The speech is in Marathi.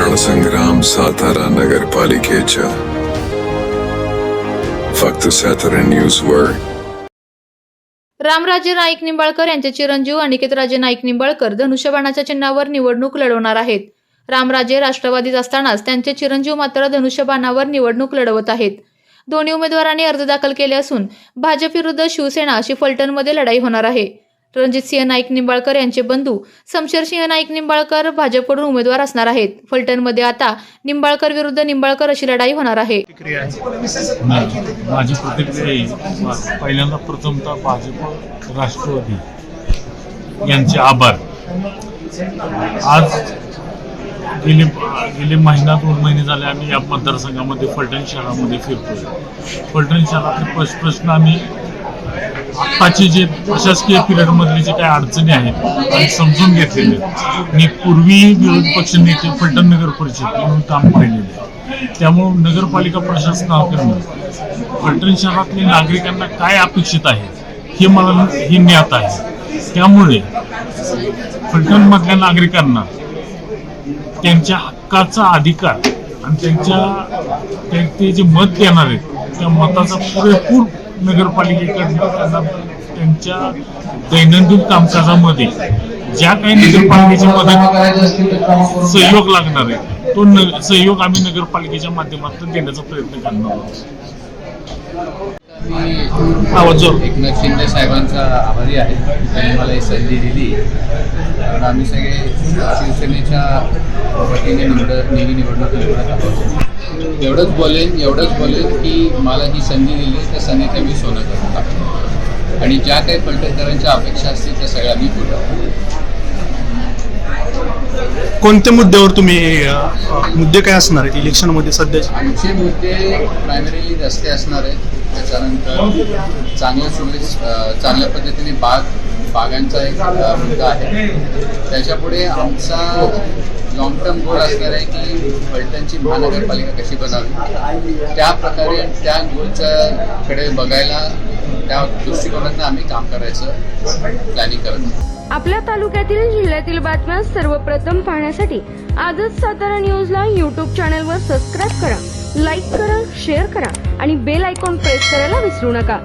रणसंग्राम सातारा नगरपालिकेच्या फक्त सातारा न्यूज वर रामराजे नाईक निंबाळकर यांचे चिरंजीव अनिकेतराजे नाईक निंबाळकर धनुष्यबाणाच्या चिन्हावर निवडणूक लढवणार आहेत. रामराजे राष्ट्रवादीत असतानाच त्यांचे चिरंजीव मात्र धनुष्यबाणावर निवडणूक लढवत आहेत. दोन्ही उमेदवारांनी अर्ज दाखल केले असून भाजप विरुद्ध शिवसेना अशी फलटणमध्ये लढाई होणार आहे. रणजितसिंह नाईक निंबाळकर यांचे बंधू. शमशेरसिंह नाईक निंबाळकर भाजपकडून उमेदवार असणार आहेत. फलटणमध्ये आता निंबाळकर विरुद्ध निंबाळकर अशी लढाई होणार आहे. माझी प्रतिक्रिया पहिल्यांदा प्रथमतः भाजप राष्ट्रवादी यांचे आभार. आज गेले गेले महिना दोन महिने झाले आम्ही या मतदारसंघामध्ये फलटण शहरामध्ये फिरतोय. फलटण शहरातले प्रश- प्रश्न आम्ही आत्ताचे जे प्रशासकीय पिरियडमधले जे काही अडचणी आहेत आणि समजून घेतलेले आहेत. मी पूर्वी विरोधी पक्ष नेते फलटण नगर परिषद म्हणून काम पाहिलेले आहे. त्यामुळं नगरपालिका प्रशासनाकडून फलटण शहरातल्या नागरिकांना काय अपेक्षित आहे हे मला हे ज्ञात आहे त्यामुळे फलटणमधल्या नागरिकांना त्यांच्या हक्काचा अधिकार आणि त्यांच्या ते- ते जे मत देणार आहेत त्या मताचा पुरेपूर नगरपालिकेकडनं त्यांना त्यांच्या दैनंदिन कामकाजामध्ये ज्या काही नगरपालिकेची मदत सहयोग लागणार आहे तो न सहयोग आम्ही नगरपालिकेच्या माध्यमातून देण्याचा प्रयत्न करणार आहोत. एकनाथ शिंदे साहेबांचा आभारी आहे. त्यांनी मला ही संधी दिली. कारण आम्ही सगळे शिवसेनेच्या वतीने निवड नेहमी निवडणूक लढवत आहोत एवढंच बोलेन एवढंच बोलेन की मला ही संधी दिली त्या संधीचं मी सोनं करून टाकतो आणि ज्या काही पलटणकरांच्या अपेक्षा असतील त्या सगळ्या मी पुरवतो कोणत्या मुद्द्यावर तुम्ही मुद्दे काय असणार आहेत इलेक्शनमध्ये सध्याचे? आमचे मुद्दे प्रायमरीली रस्ते असणार आहेत. त्याच्यानंतर चांगल्या सुविध चांगल्या पद्धतीने बाग बागांचा एक मुद्दा आहे. त्याच्यापुढे आमचा लॉंग टर्म गोल असणार आहे की फलटणची महानगरपालिका कशी बनावी. त्या प्रकारे त्या गोलच्या कडे बघायला त्या दृष्टिकोनातून आम्ही काम करायचं प्लॅनिंग करत आपल्या तालुक्यातील जिल्ह्यातील बातम्या सर्वप्रथम पाहण्यासाठी आजच सातारा न्यूजला यूट्यूब चॅनलवर सबस्क्राईब करा लाईक करा शेअर करा आणि बेल आयकॉन प्रेस करायला विसरू नका.